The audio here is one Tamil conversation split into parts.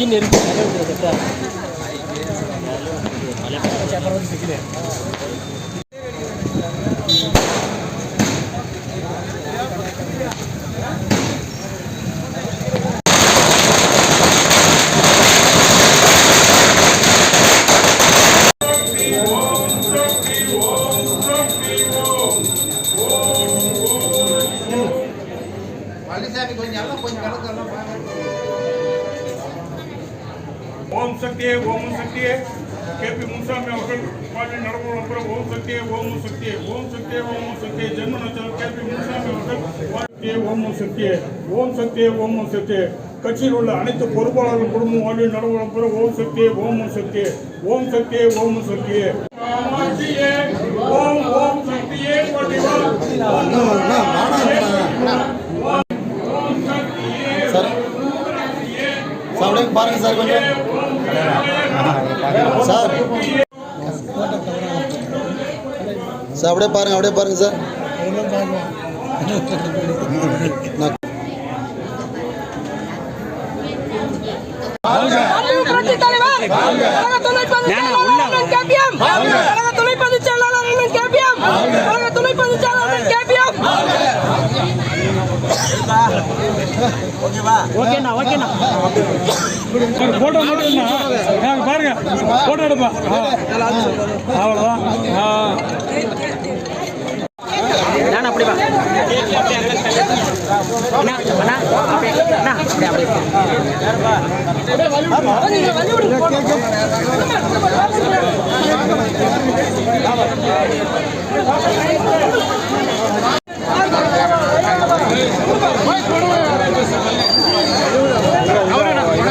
begini Vale, sabe, con llama, con llama, con. ஓம் சக்தியே ஓம் சக்தியே. கேபி முன்சாமி அவர்கள் பாடி நடக்கும் அப்புறம் ஓம் சக்தியே ஓம் சக்தியே. ஓம் சக்தியே ஓம் சக்தியே. ஜென்ம நட்சத்திரம் கேபி முன்சாமி அவர்கள் ஓம் சக்தியே. ஓம் சக்தியே ஓம் சக்தியே. கட்சியில் உள்ள அனைத்து பொறுப்பாளர்கள் குடும்பம் வாழ்வி நடவடிக்கை பெற ஓம் சக்தியே ஓம் சக்தியே. ஓம் சக்தியே ஓம் சக்தியே. ஓம் ஓம் சக்தியே சார் பாருங்க சார் கொஞ்சம். சார் சார் அப்படியே பாருங்க அப்படியே பாருங்க சார் நான் ஓகேண்ணா ஓகேண்ணா போட்டோ மட்டும் பாருங்க போட்டோ எடுப்பா அவ்வளோதான் நான் அப்படி வா அப்படியே அப்படியே அப்படியே ஏய் அவனுக்கு என்ன ஆச்சுக்கா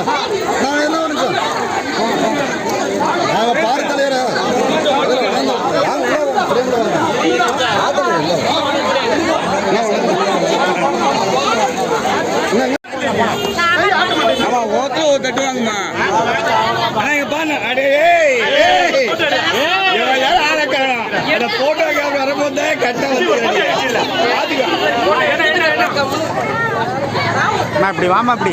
ஒரு நான் என்ன ஒரு நாங்கள் பாரு தலைவரா தட்டுவாங்கம்மா ஆனா இங்க பாருங்க அடே யாரும் அந்த போட்டோ வரும்போது கட்ட இப்படி. வாமா அப்படி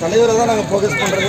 தலைவரை தான் நாங்கள் ஃபோக்கஸ் பண்ணுறது